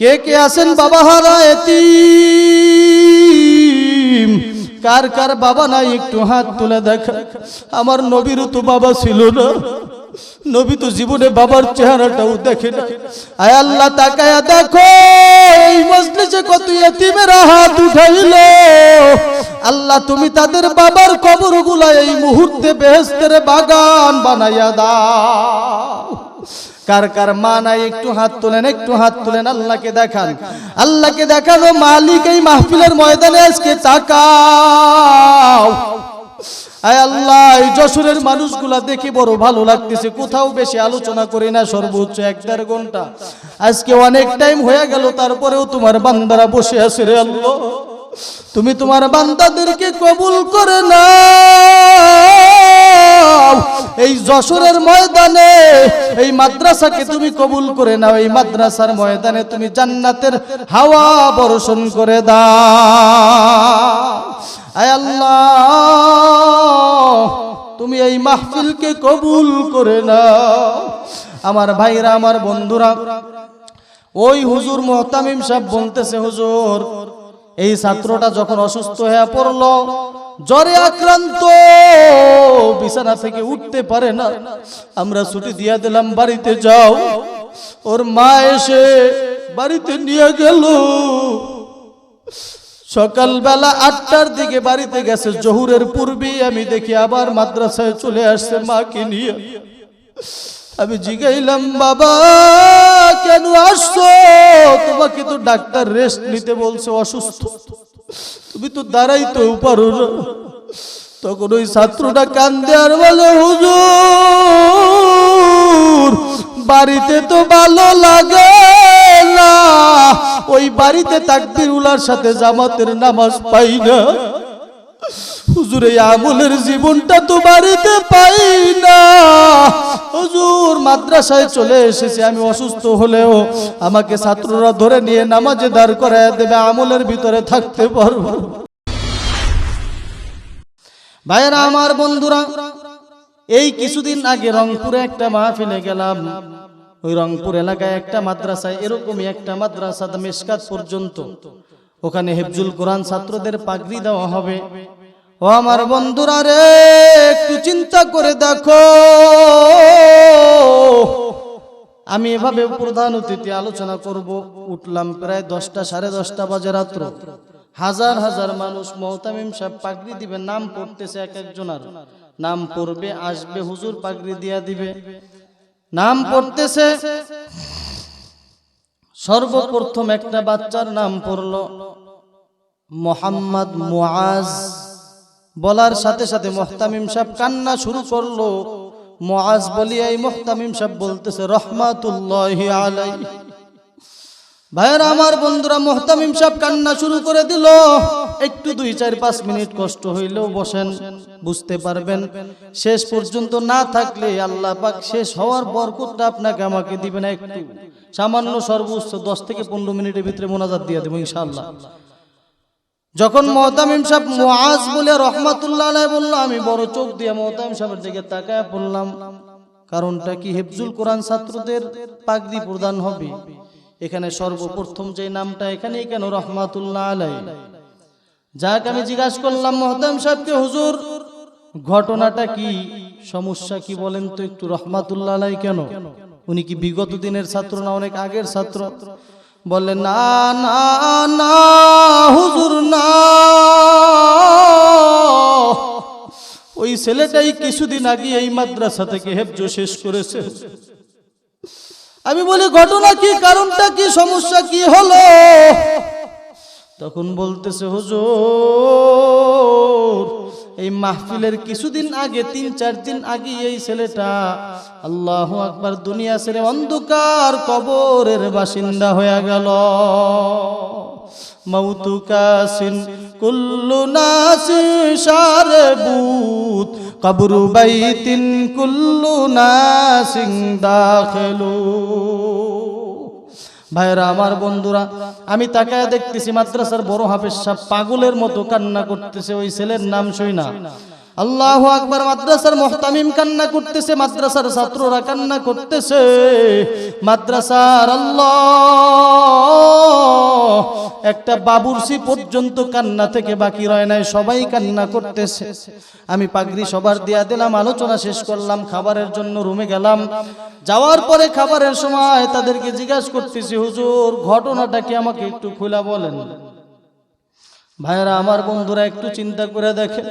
কে কে আছেন বাবা হারা এতি কার কার বাবা নাই? একটু হাত তুলে দেখা। আমার নবীরও তো বাবা ছিল না। নবী তো জীবনে বাবার চেহারাটাও দেখে আয় আল্লাহ তাকায়া দেখো, এই মজলিসে কত এতিমেরা হাত উঠাইল। আল্লাহ তুমি তাদের বাবার কবরগুলা এই মুহূর্তে বেহেস্তের বাগান বানাইয়া দাও। কার কার মা নাই, একটু হাত তোলেন, একটু হাত তোলেন, আল্লাহকে দেখান। আল্লাহকে দেখানো মালিক এই মাহফিলের ময়দানে আজকে তাকাও। আয় আল্লাহ, এই যশোরের মানুষগুলা দেখে বড় ভালো লাগতেছে, কোথাও বেশি আলোচনা করি না, সর্বোচ্চ এক দেড় ঘণ্টা। আজকে অনেক টাইম হয়ে গেল, তারপরেও তোমার বান্দারা বসে আছে রে আল্লাহ। তুমি তোমার বান্দাদেরকে কবুল করে না এই যশোরের ময়দানে, এই মাদ্রাসাকে তুমি কবুল করে নাও। এই মাদ্রাসার ময়দানে তুমি জান্নাতের হাওয়া বর্ষণ করে দাও। আয় আল্লাহ, তুমি এই মাহফিলকে কবুল করে নাও। আমার ভাইরা, আমার বন্ধুরা, ওই হুজুর মোহতামিম সাহেব বলতেছে, হুজুর এই ছাত্রটা যখন অসুস্থ হয়ে পড়ল, জ্বরে আক্রান্ত, বিছানা থেকে উঠতে পারে না। আমরা ছুটি দিয়ে দিলাম, বাড়িতে যাও। ওর মা এসে বাড়িতে নিয়ে গেল। সকালবেলা আটটার দিকে বাড়িতে গেছে। জহুরের পূর্বেই আমি দেখি আবার মাদ্রাসায় চলে আসছে মাকে নিয়ে। আমি জিগাইলাম, বাবা, কেন আসছো? তোমাকে তো ডাক্তার রেস্ট নিতে বলছে, অসুস্থ। তুমি তো দাঁড়াইতে পারো না। তখন ওই ছাত্রটা কান্দে আর বলে, হুজুর, বাড়িতে তো ভালো লাগে না। ওই বাড়িতে তাকবির উলার সাথে জামাতের নামাজ পাই না। হুজুর, এই আমলের জীবনটা তো বাড়িতে পাই মাদ্রাসায় চলে এসেছে, আমি অসুস্থ হলেও আমাকে ছাত্ররা ধরে নিয়ে নামাজে দাঁড় করায় দেবে, আমলের ভিতরে থাকতে পারব। ভাইয়েরা, আমার বন্ধুরা, এই কিছুদিন আগে রংপুরে একটা মাহফিলে গেলাম। ওই রংপুর এলাকায় একটা মাদ্রাসায়, এরকমই একটা মাদ্রাসা মেসকাত পর্যন্ত। ওখানে হেফজুল কোরআন ছাত্রদের পাগড়ি দেওয়া হবে। ও আমার বন্ধুরা রে, একটু চিন্তা করে দেখো। আমি এভাবে প্রধান অতিথি আলোচনা করব। উঠলাম প্রায় দশটা, সাড়ে দশটা বাজে রাত্র। হাজার হাজার মানুষ মহতামিম সাহেব পাগড়ি দিবে, নাম পড়তেছে এক একজনার। নাম পড়বে, আসবে, হুজুর পাগড়ি দিয়া দিবে। নাম পড়তেছে, সর্বপ্রথম একটা বাচ্চার নাম পড়ল মোহাম্মদ মুআজ। বলার সাথে সাথে মোহতামিম সাহেব কান্না শুরু করল। মুআজ বলিয়াই মোহতামিম সাহেব বলতেছে, রহমাতুল্লাহ আলাই। ভাইয়েরা, আমার বন্ধুরা সাহেব কান্না শুরু করে দিল। একটু দুই, চার, পাঁচ মিনিট কষ্ট হইলেও বসেন, বুঝতে পারবেন। শেষ পর্যন্ত না থাকলে আল্লাহ পাক শেষ হওয়ার বরকতটা আপনাকে আমাকে দিবেন একটু। সামান্য সর্বোচ্চ দশ থেকে পনেরো মিনিটের ভিতরে মোনাজাত দিয়ে দেবো, ইনশাআল্লাহ। যখন মহতামিম সাহেব মুআজ বলে রহমাতুল্লাহ আলাই বলল, আমি বড় চোখ দিয়ে মহতামিম সাহেবের দিকে তাকায় পড়লাম কারণটা কি হেফজুল কোরআন ছাত্রদের পাগড়ি প্রদান হবে? এখানে সর্বপ্রথম যে নামটা এখানেই কেন রহমাতুল্লাহ আলাই যাক, আমি জিজ্ঞাসা করলাম মহতাম সাহেবকে, হুজুর, ঘটনাটা কি? সমস্যা কি বলেন তো একটু, রহমাতুল্লাহ আলাই কেন? উনি কি বিগত দিনের ছাত্র না অনেক আগের ছাত্র? বললেন না না না, হুজুর, না। ওই ছেলেটাই কিছুদিন আগে এই মাদ্রাসা থেকে হেফজ শেষ করেছে। আমি বলি, ঘটনা কি? কারণটা কি? সমস্যা কি হলো? তখন বলতেছে, হুজুর এই মাহফিলের কিছুদিন আগে, তিন, চার দিন আগে এই ছেলেটা, আল্লাহ আকবার, দুনিয়া ছেড়ে অন্ধকার কবরের বাসিন্দা হয়ে গেল। মৌতু কাসিন, কুল্লু নাসি শারবুত কবরু বাইতিন, কুল্লু নাসিং দাখিলু ভাইরা, আমার বন্ধুরা, আমি তাকায় দেখতেছি মাদ্রাসার বড় হাফেজ সাহেব পাগলের মতো কান্না করতেছে, ওই ছেলের নাম শুই না। আল্লাহ আকবার, মাদ্রাসার মোহতামিম কান্না করতেছে, মাদ্রাসার ছাত্ররা কান্না করতেছে। মাদ্রাসার আল্লাহ, একটা বাবুরসি পর্যন্ত কান্না থেকে বাকি রয় নাই, সবাই কান্না করতেছে। আমি পাগড়ি সবার দিয়া দিলাম, আলোচনা শেষ করলাম, খাবারের জন্য রুমে গেলাম। যাওয়ার পরে খাবারের সময় তাদেরকে জিজ্ঞাসা করতেছি, হুজুর, ঘটনাটা কি আমাকে একটু খোলা বলেন? ভাইরা আমার বন্ধুরা একটু চিন্তা করে দেখেন।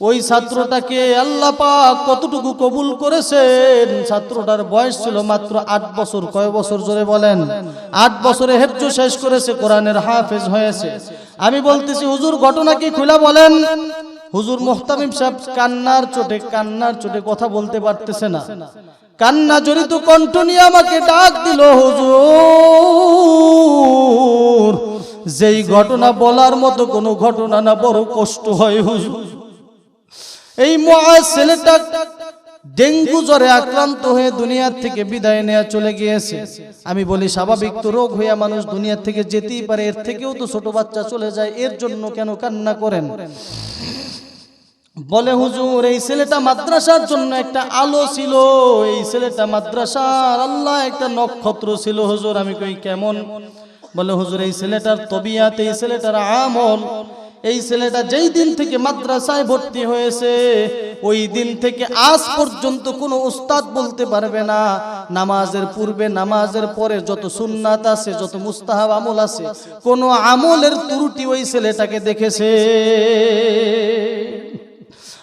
ওই ছাত্রটাকে আল্লাহ পাক কতটুকু কবুল করেছেন? ছাত্রটার বয়স ছিল মাত্র আট বছর। কয় বছর জোরে বলেন? আট বছরে হেফজ শেষ করেছে, কোরআনের হাফেজ হয়েছে। আমি বলতেছি, হুজুর, ঘটনা কি খুলা বলেন? হুজুর মোহতামিম সাহেব কান্নার চোটে কান্নার চোটে কথা বলতে পারতেছে না। কান্না জড়িত কণ্ঠ নিয়ে আমাকে ডাক দিল, হুজুর, যেই ঘটনা বলার মতো কোনো ঘটনা না, বড় কষ্ট হয়, হুজুর। এই মহাজ ছেলেটা ডেঙ্গু জ্বরে আক্রান্ত হয়ে দুনিয়ার থেকে বিদায় নেওয়া চলে গিয়েছে। আমি বলি, স্বাভাবিক তো রোগ হইয়া মানুষ দুনিয়ার থেকে যেতেই পারে, এর থেকেও তো ছোট বাচ্চা চলে যায়, এর জন্য কেন কান্না করেন? বলে, হুজুর, এই ছেলেটা মাদ্রাসার জন্য একটা আলো ছিল, এই ছেলেটা মাদ্রাসার আল্লাহ একটা নক্ষত্র ছিল, হুজুর। আমি কই, কেমন? বলে, হুজুর, এই ছেলেটার তবিয়াত, এই ছেলেটার আমল এই ছেলেটা যেই দিন থেকে মাদ্রাসায় ভর্তি হয়েছে, ওই দিন থেকে আজ পর্যন্ত কোনো উস্তাদ বলতে পারবে না। নামাজের পূর্বে, নামাজের পরে যত সুন্নাত আছে, যত মুস্তাহাব আমল আছে, কোনো আমলের ত্রুটি ওই ছেলেটাকে দেখেছে।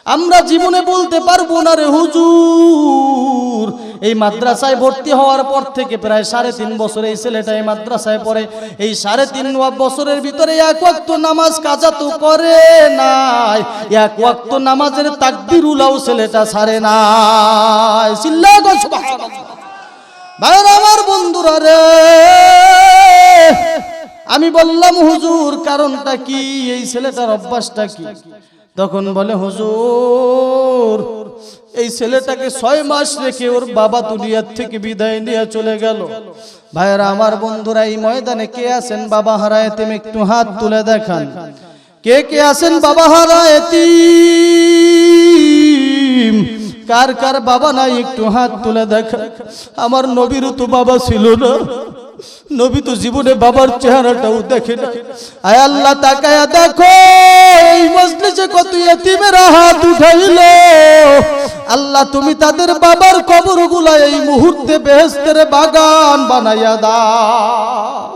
আমরা জীবনে বলতে পারব না রে হুজুর। এই মাদ্রাসায় ভর্তি হওয়ার পর থেকে প্রায় সাড়ে তিন বছর এই ছেলেটা এই মাদ্রাসায় পড়ে। এই সাড়ে তিন বছরের ভিতরে এক ওয়াক্ত নামাজ কাজা তো করে নাই। এক ওয়াক্ত নামাজের তাকবির উলাও ছেলেটা সারে নাই। চিল্লা গো ভাইয়ের আমার বন্ধুরা রে, আমি বললাম হুজুর, কারণটা কি? এই ছেলেটার অভ্যাসটা কি? তখন বলে, হুজুর, এই ছেলেটাকে ছয় মাস রেখে ওর বাবা দুনিয়ার থেকে বিদায় নিয়ে চলে গেল। ভাইয়েরা, আমার বন্ধুরা, এই ময়দানে কে আছেন বাবা হারায় তুমি একটু হাত তুলে দেখান। কে কে আছেন বাবা হারায় কার কার বাবা নাই একটু হাত তুলে দেখা। আমার নবীরও তো বাবা ছিল না। নবী তো জীবনে বাবার চেহারাটাও দেখে না। আয় আল্লাহ তাকায়া দেখো, এই মজলিসে কত ইয়েতিমেরা হাত উঠাইল। আল্লাহ তুমি তাদের বাবার কবরগুলা এই মুহূর্তে বেহেস্তের বাগান বানাইয়া দাও।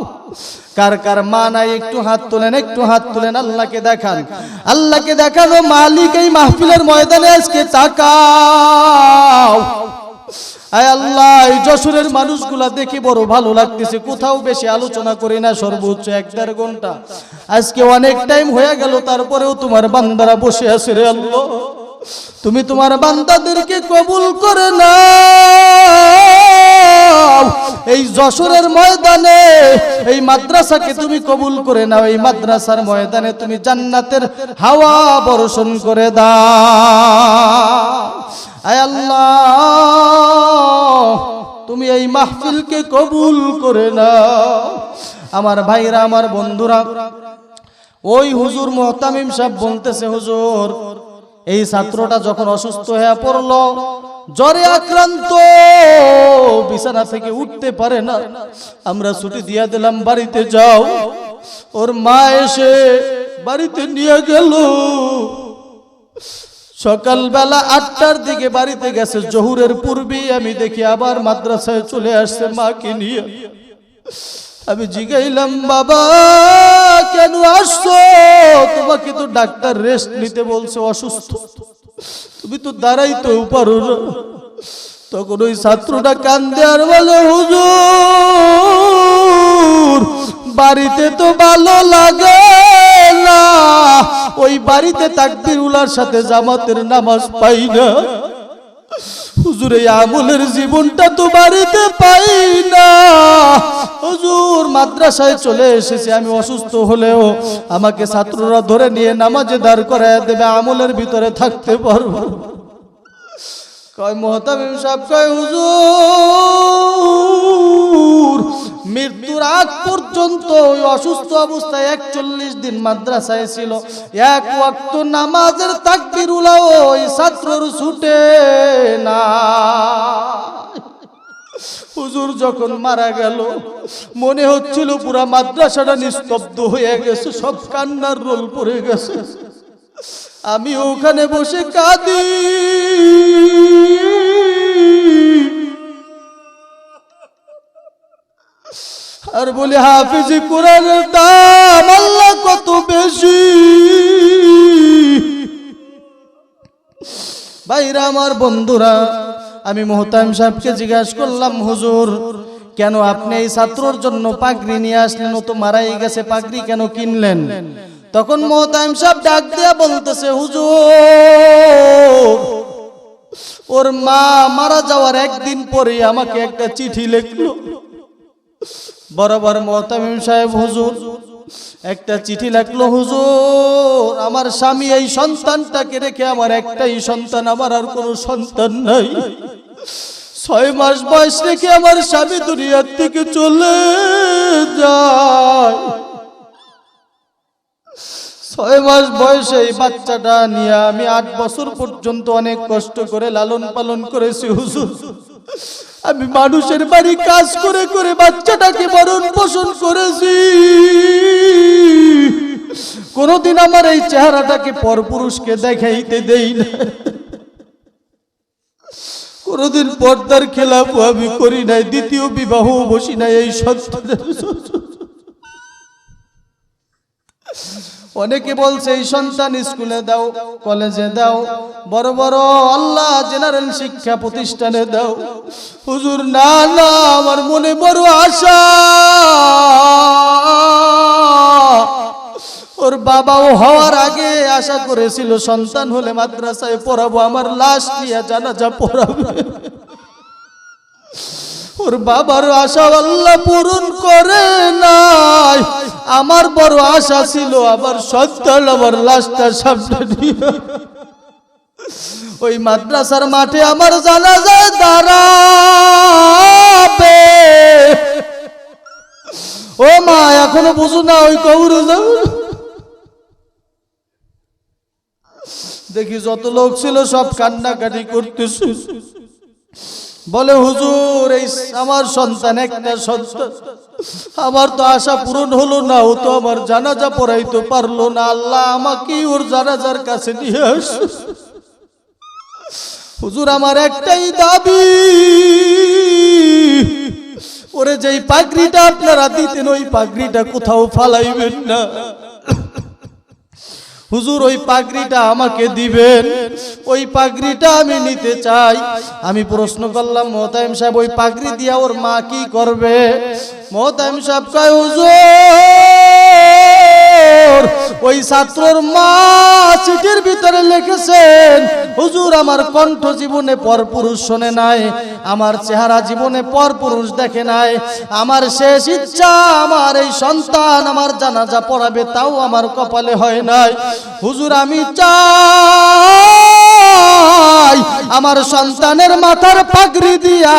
কার কার মা নাই, একটু হাত তোলেন, একটু হাত তোলেন, আল্লাহকে দেখান। আল্লাহকে দেখানো মালিক, এই মাহফিলের ময়দানে আজকে তাকাও। আয় আল্লাহ, এই যশোরের মানুষগুলা দেখে বড় ভালো লাগতেছে, কোথাও বেশি আলোচনা করি না, সর্বোচ্চ এক দেড় ঘণ্টা। আজকে অনেক টাইম হয়ে গেল, তারপরেও তোমার বান্দারা বসে আছে রে আল্লাহ। তুমি তোমার বান্দাদেরকে কবুল করে না এই যশোরের ময়দানে, এই মাদ্রাসাকে তুমি কবুল করে নাও। এই মাদ্রাসার ময়দানে তুমি জান্নাতের হাওয়া বর্ষণ করে দাও। আল্লাহ, তুমি এই মাহফিলকে কবুল করে নাও। আমার ভাইরা, আমার বন্ধুরা, ওই হুজুর মোহতামিম সাহেব বলতেছে, হুজুর এই ছাত্রটা যখন অসুস্থ হয়ে পড়ল, জ্বরে আক্রান্ত, বিছানা থেকে উঠতে পারে না। আমরা ছুটি দিয়া দিলাম, বাড়িতে যাও। ওর মা এসে বাড়িতে নিয়ে গেল। সকালবেলা আটটার দিকে বাড়িতে গেছে। জহুরের পূর্বেই আমি দেখি আবার মাদ্রাসায় চলে আসছে মাকে নিয়ে। আমি জিগাইলাম, বাবা, কেন আসছো? তোমাকে তো ডাক্তার রেস্ট নিতে বলছে, অসুস্থ। তুমি তো দাঁড়াইতে পারো না। তখন ওই ছাত্রটা কান্দে আর বলে, হুজুর, বাড়িতে তো ভালো লাগে না। ওই বাড়িতে তাকবির উলার সাথে জামাতের নামাজ পাই না। হুজুর, আমলের জীবনটা তো বাড়িতে পাই না। হুজুর, মাদ্রাসায় চলে এসেছে, আমি অসুস্থ হলেও আমাকে ছাত্ররা ধরে নিয়ে নামাজে দাঁড় করায় দেবে, আমলের ভিতরে থাকতে পারব কয় মোহতামিম সাহেব, কয় হুজুর, মৃত্যুর আগ পর্যন্ত ওই অসুস্থ অবস্থায় একচল্লিশ দিন মাদ্রাসায় ছিল। এক ওয়াক্ত নামাজের তাকবির উলাও ওই ছাত্রর ছুটে না। হুজুর যখন মারা গেল, মনে হচ্ছিল পুরা মাদ্রাসাটা নিস্তব্ধ হয়ে গেছে, সব কান্নার রোল পড়ে গেছে। আমি ওখানে বসে কাঁদি। আর বলি, হাফিজি কোরআনের দাম আল্লাহ কত বেশি? ভাইরা আমার বন্ধুরা, আমি মোহতাম সাহেবকে জিজ্ঞাসা করলাম, হুজুর, কেন আপনি এই ছাত্রর জন্য পাগড়ি নিয়ে আসলেন? ও তো মারাই গেছে, পাগড়ি কেন কিনলেন? তখন মোহতাম সাহেব ডাক দিয়া বলতেছে, হুজুর, ওর মা মারা যাওয়ার একদিন পরে আমাকে একটা চিঠি লিখলো। বরাবর মোহতামিম সাহেব, হুজুর, একটা চিঠি লাগল, হুজুর, আমার স্বামী এই সন্তানটাকে রেখে আমার একটাই সন্তান, আমার আর কোনো সন্তান নাই। ছয় মাস বয়স রেখে আমার স্বামী দুনিয়ার থেকে চলে যায়। ছয় মাস বয়সে এই বাচ্চাটা নিয়ে আমি আট বছর পর্যন্ত অনেক কষ্ট করে লালন পালন করেছি, হুজুর। আমি মানুষের বাড়ি কাজ করে করে বাচ্চাটাকে বরণ পোষণ করেছি। কোনদিন আমার এই চেহারাটাকে পরপুরুষকে দেখাইতে দেই না। কোনদিন পর্দার খেলাপ আমি করি নাই, দ্বিতীয় বিবাহ বসি নাই এই সন্তানের। অনেকে বলছে, এই সন্তান স্কুলে দাও, কলেজে দাও। বড় বড় আল্লাহ জেনারেল শিক্ষা প্রতিষ্ঠানে দাও। হুজুর, না না, আমার মনে বড় আশা। ওর বাবাও হওয়ার আগে আশা করেছিল, সন্তান হলে মাদ্রাসায় পড়াবো, আমার লাশ নিয়ে জানাজা পড়াবে। ওর বাবার আশা আল্লাহ পূরণ করে নাই। আমার বড় আশা ছিল আমার সন্তান আমার লাশটা সামনে নিয়ে। ওই মাদ্রাসার মাঠে আমার জানা যায় দাঁড়াবে। ও মা, এখনও বুঝু না ওই কবরে দেখি যত লোক ছিল সব কান্নাকাটি করতেছে। বলে, হুজুর, এই আমার সন্তান একটা সন্তান আমার তো আশা পূরণ হলো না, ও তো আমার জানাজা পড়াইতে পারল না। আল্লাহ আমাকে ওর জানাজার কাছে নিয়ে আস হুজুর, আমার একটাই দাবি, ওরে যেই পাগড়িটা আপনারা দিতেন, ওই পাগড়িটা কোথাও ফালাইবেন না। হুজুর, ওই পাগড়িটা আমাকে দিবেন। ওই পাগড়িটা আমি নিতে চাই। আমি প্রশ্ন করলাম মোহতাইম সাহেব, ওই পাগড়ি দিয়া ওর মা কি করবে? মোহতাইম সাহেব কয়, হুজুর ওই ছাত্রর মা চিঠির ভিতরে লিখেছেন, হুজুর, আমার কণ্ঠ জীবনে পরপুরুষ শোনে নাই, আমার চেহারা জীবনে পরপুরুষ দেখে নাই, আমার শেষ ইচ্ছা, আমার এই সন্তান, আমার জানাজা পড়াবে, তাও আমার কপালে হয় নাই। হুজুর, আমি চাই আমার সন্তানের মাথার পাগড়ি দিয়া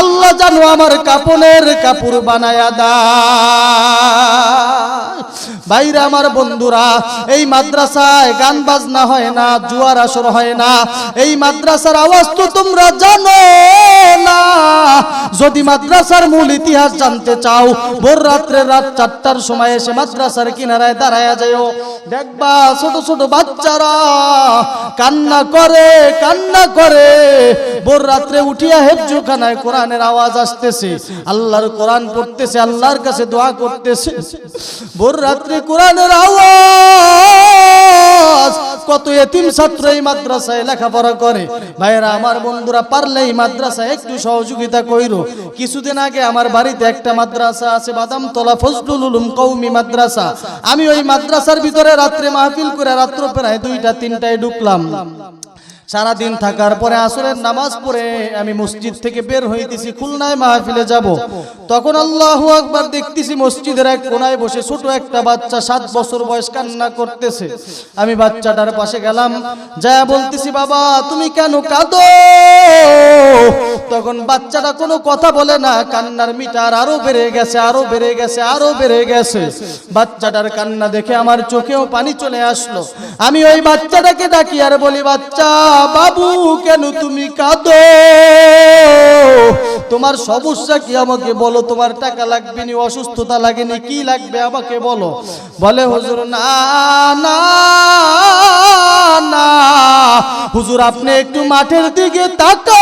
আল্লাহ জানো আমার কাপনের কাপড় বানায়া দা বাইরে আমার বন্ধুরা, এই মাদ্রাসায় গান বাজনা হয় না, জুয়ার আসর হয় না। এই মাদ্রাসার আওয়াজ তো তোমরা জানো না। যদি মাদ্রাসার মূল ইতিহাস জানতে চাও, ভোর রাত্রে রাত চারটার সময় এসে মাদ্রাসার কিনারায় দাঁড়ায়া যাও দেখবা ছোট ছোট বাচ্চারা কান্না করে কান্না করে। ভোর রাত্রে উঠিয়া হেফজুখানায় কোরআনের আওয়াজ আসতেছে। আল্লাহর কোরআন পড়তেছে, আল্লাহর কাছে দোয়া করতেছে। ভোর রাত্রে কোরআনের আওয়াজ। কত এতিম ছাত্র এই মাদ্রাসায় লেখাপড়া করে। ভাইরা আমার বন্ধুরা পারলে এই মাদ্রাসায় একটু সহযোগিতা কইর। কিছুদিন আগে আমার বাড়িতে একটা মাদ্রাসা আছে, বাদামতলা ফজলুল উলুম কৌমি মাদ্রাসা। আমি ওই মাদ্রাসার ভিতরে রাত্রে মাহফিল করে রাত্র প্রায় দুইটা, তিনটায় ঢুকলাম। সারাদিন থাকার পরে আসরের নামাজ পড়ে আমি মসজিদ থেকে বের হইতেছি, খুলনায় মাহফিলে যাব। তখন আল্লাহ আকবার দেখতেছি মসজিদের এক কোনায় বসে ছোট একটা বাচ্চা সাত বছর বয়স কান্না করতেছে। আমি বাচ্চাটার পাশে গেলাম যা বলতেছি, বাবা, তুমি কেন কাঁদো? তখন বাচ্চাটা কোনো কথা বলে না, কান্নার মিটার আরও বেড়ে গেছে, আরও বেড়ে গেছে, আরও বেড়ে গেছে। বাচ্চাটার কান্না দেখে আমার চোখেও পানি চলে আসলো। আমি ওই বাচ্চাটাকে ডাকি আর বলি, বাচ্চা বাবু, কেন তুমি কাঁদো? তোমার সমস্যা কি আমাকে বলো? তোমার টাকা লাগবে নি, অসুস্থতা লাগেনি কি লাগবে আমাকে বলো? বলে, হুজুর, না না না। হুজুর, আপনি একটু মাঠের দিকে তাকান।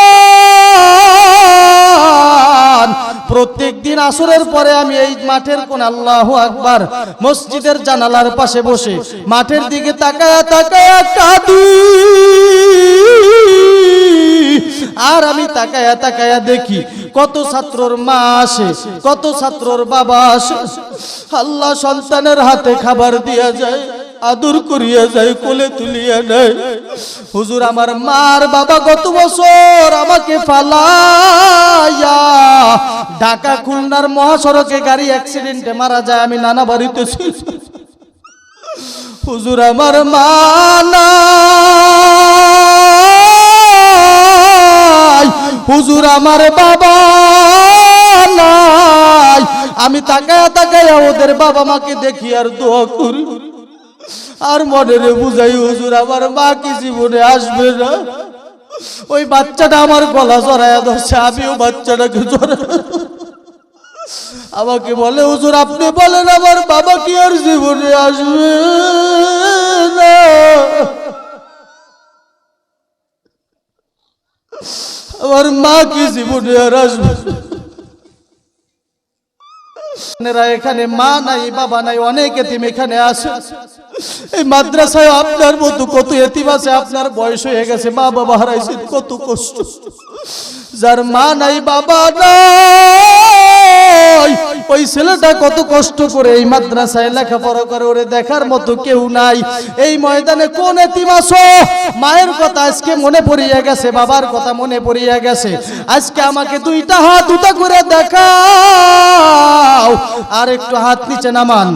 প্রত্যেক দিন আসরের পরে আমি এই মাঠের কোন আল্লাহ আকবার মসজিদের জানালার পাশে বসে মাঠের দিকে তাকায়া তাকায়া কাঁদি। আর আমি তাকায়া তাকায়া দেখি কত ছাত্রর মা আসে, কত ছাত্রর বাবা আসে। আল্লাহ সন্তানের হাতে খাবার দিয়া যায়। আদর করিয়া যাই, কোলে তুলিয়া নেয় হুজুর, আমার মার বাবা গত বছর আমাকে ফালাইয়া ঢাকা খুলনার মহাসড়কে গাড়ি অ্যাক্সিডেন্টে মারা যায়, আমি নানা বাড়িতে হুজুর, আমার মা নাই। হুজুর, আমার বাবা নাই। আমি তাকায়া তাকায়া ওদের বাবা মাকে দেখি আর দোয়া করি। আর মনে রে বুঝাই হুজুর, আমার মা কি জীবনে আসবে না? ওই বাচ্চাটা আমার গলা জড়াইয়া ধরছে, আমিও বাচ্চাটাকে জড়াই আমাকে বলে, হুজুর, আপনি বলেন, আমার বাবা কি আর জীবনে আসবে না? আমার মা কি জীবনে আর আসবে এখানে মা নাই, বাবা নাই, অনেক এতিম এখানে আছে। এই মাদ্রাসায় আপনার মতো কত এতিম আছে, আপনার বয়স হয়ে গেছে, মা বাবা হারাইছেন কত কষ্ট। যার মা নাই, বাবা নাই। ওই ছেলেটা কত কষ্ট করে এই মাদ্রাসায় লেখাপড়া করে, ওরে দেখার মতো কেউ নাই। এই ময়দানে কোন এতিমাস মায়ের কথা আজকে মনে পড়িয়া গেছে, বাবার কথা মনে পড়িয়া গেছে। আজকে আমাকে দুইটা হাত দুটা করে দেখাও, আর একটু হাত নিচে নামান।